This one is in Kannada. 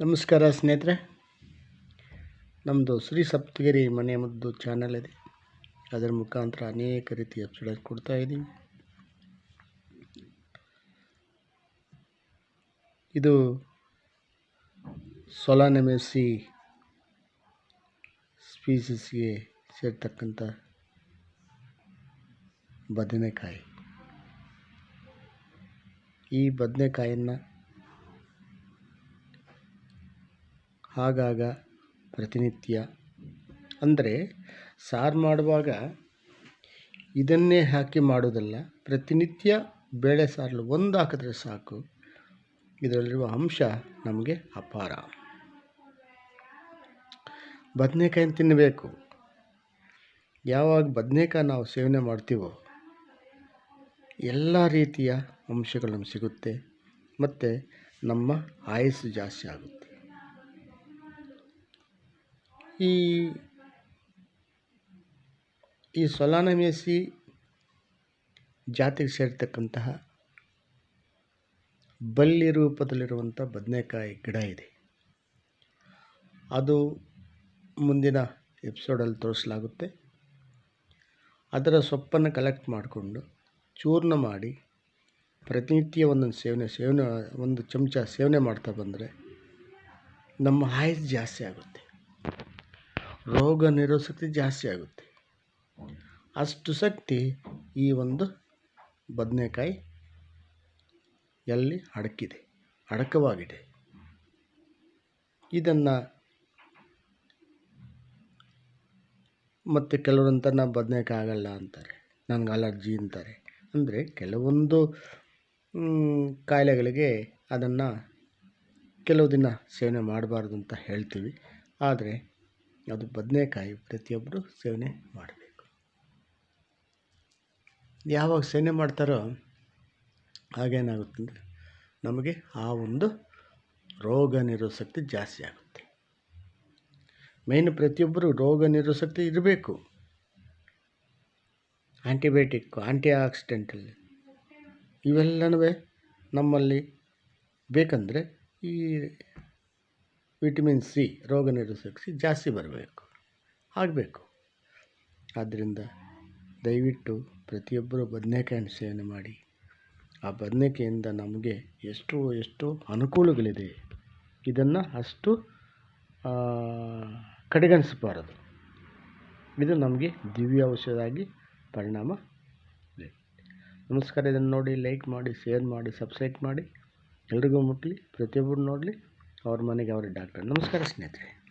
ನಮಸ್ಕಾರ ಸ್ನೇಹಿತರೆ. ನಮ್ಮದು ಶ್ರೀ ಸಪ್ತಗಿರಿ ಮನೆ ಮದ್ದು ಚಾನಲ್ ಇದೆ. ಅದರ ಮುಖಾಂತರ ಅನೇಕ ರೀತಿಯ ಎಪಿಸೋಡ್ ಕೊಡ್ತಾ ಇದ್ದೀವಿ ಇದು ಸೊಲಾನೆಮೆಸಿ ಸ್ಪೀಸಿಸ್ಗೆ ಸೇರ್ತಕ್ಕಂಥ ಬದನೆಕಾಯಿ. ಈ ಬದನೆಕಾಯನ್ನು ಆಗಾಗ ಪ್ರತಿನಿತ್ಯ. ಅಂದರೆ ಸಾರು ಮಾಡುವಾಗ ಇದನ್ನೇ ಹಾಕಿ ಮಾಡೋದಲ್ಲ ಪ್ರತಿನಿತ್ಯ ಬೇಳೆ ಸಾರಲ್ಲಿ ಒಂದು ಹಾಕಿದ್ರೆ ಸಾಕು. ಇದರಲ್ಲಿರುವ ಅಂಶ ನಮಗೆ ಅಪಾರ. ಬದನೆಕಾಯಿ ತಿನ್ನಬೇಕು ಯಾವಾಗ ಬದನೆಕಾಯಿ ನಾವು ಸೇವನೆ ಮಾಡ್ತೀವೋ, ಎಲ್ಲ ರೀತಿಯ ಅಂಶಗಳು ನಮ್ಗೆ ಸಿಗುತ್ತೆ. ಮತ್ತು ನಮ್ಮ ಆಯಸ್ಸು ಜಾಸ್ತಿ ಆಗುತ್ತೆ. ಈ ಈ ಸೊಲಾನಮೇಸಿ ಜಾತಿಗೆ ಸೇರ್ತಕ್ಕಂತಹ ಬಲ್ಲಿ ರೂಪದಲ್ಲಿರುವಂಥ ಬದನೆಕಾಯಿ ಗಿಡ ಇದೆ. ಅದು ಮುಂದಿನ ಎಪಿಸೋಡಲ್ಲಿ ತೋರಿಸಲಾಗುತ್ತೆ. ಅದರ ಸೊಪ್ಪನ್ನು ಕಲೆಕ್ಟ್ ಮಾಡಿಕೊಂಡು ಚೂರ್ಣ ಮಾಡಿ ಪ್ರತಿನಿತ್ಯ ಒಂದೊಂದು ಸೇವನೆ ಸೇವನೆ, ಒಂದು ಚಮಚ ಸೇವನೆ ಮಾಡ್ತಾ ಬಂದರೆ ನಮ್ಮ ಆಯಸ್ಸು ಜಾಸ್ತಿ ಆಗುತ್ತೆ. ರೋಗ ನಿರೋಧಕತೆ ಜಾಸ್ತಿ ಆಗುತ್ತೆ. ಅಷ್ಟು ಶಕ್ತಿ ಈ ಒಂದು ಬದನೆಕಾಯಿ ಎಲ್ಲಿ ಅಡಕಿದೆ, ಅಡಕವಾಗಿದೆ. ಇದನ್ನು ಮತ್ತು ಕೆಲವರು ಅಂತಾರೆ ಬದನೆಕಾಯಿ ಆಗಲ್ಲ ಅಂತಾರೆ. ನನಗೆ ಅಲರ್ಜಿ ಅಂತಾರೆ. ಅಂದರೆ ಕೆಲವೊಂದು ಕಾಯಿಲೆಗಳಿಗೆ ಅದನ್ನು ಕೆಲವು ದಿನ ಸೇವನೆ ಮಾಡಬಾರ್ದು ಅಂತ ಹೇಳ್ತೀವಿ. ಆದರೆ ಅದು ಬದನೆಕಾಯಿ ಪ್ರತಿಯೊಬ್ಬರು ಸೇವನೆ ಮಾಡಬೇಕು. ಯಾವಾಗ ಸೇವನೆ ಮಾಡ್ತಾರೋ ಆಗೇನಾಗುತ್ತಂದರೆ ನಮಗೆ ಆ ಒಂದು ರೋಗ ನಿರೋಧಶಕ್ತಿ ಜಾಸ್ತಿ ಆಗುತ್ತೆ. ಮೇನ್ ಪ್ರತಿಯೊಬ್ಬರು ರೋಗ ನಿರೋಧಶಕ್ತಿ ಇರಬೇಕು. ಆ್ಯಂಟಿಬಯೋಟಿಕ್ಕು ಆಂಟಿ ಆಕ್ಸಿಡೆಂಟಲ್ಲಿ ಇವೆಲ್ಲನೂ ನಮ್ಮಲ್ಲಿ ಬೇಕಂದರೆ ಈ ವಿಟಮಿನ್ ಸಿ ರೋಗ ನಿರೋಧಕ ಜಾಸ್ತಿ ಬರಬೇಕು. ಆಗಬೇಕು. ಆದ್ದರಿಂದ ದಯವಿಟ್ಟು ಪ್ರತಿಯೊಬ್ಬರೂ ಬದನೆಕಾಯಿ ಸೇವನೆ ಮಾಡಿ. ಆ ಬದನೆಕಾಯಿಂದ ನಮಗೆ ಎಷ್ಟು ಎಷ್ಟು ಅನುಕೂಲಗಳಿದೆ. ಇದನ್ನು ಅಷ್ಟು ಕಡೆಗಣಿಸಬಾರದು. ಇದು ನಮಗೆ ದಿವ್ಯ ಔಷಧಾಗಿ ಪರಿಣಾಮ ನಮಸ್ಕಾರ. ಇದನ್ನು ನೋಡಿ ಲೈಕ್ ಮಾಡಿ, ಶೇರ್ ಮಾಡಿ, ಸಬ್ಸ್ಕ್ರೈಬ್ ಮಾಡಿ. ಎಲ್ರಿಗೂ ಮುಟ್ಟಲಿ ಪ್ರತಿಯೊಬ್ಬರು ನೋಡಲಿ. ಅವ್ರ ಮನೆಗೆ ಅವರೇ ಡಾಕ್ಟರ್. ನಮಸ್ಕಾರ ಸ್ನೇಹಿತರೆ.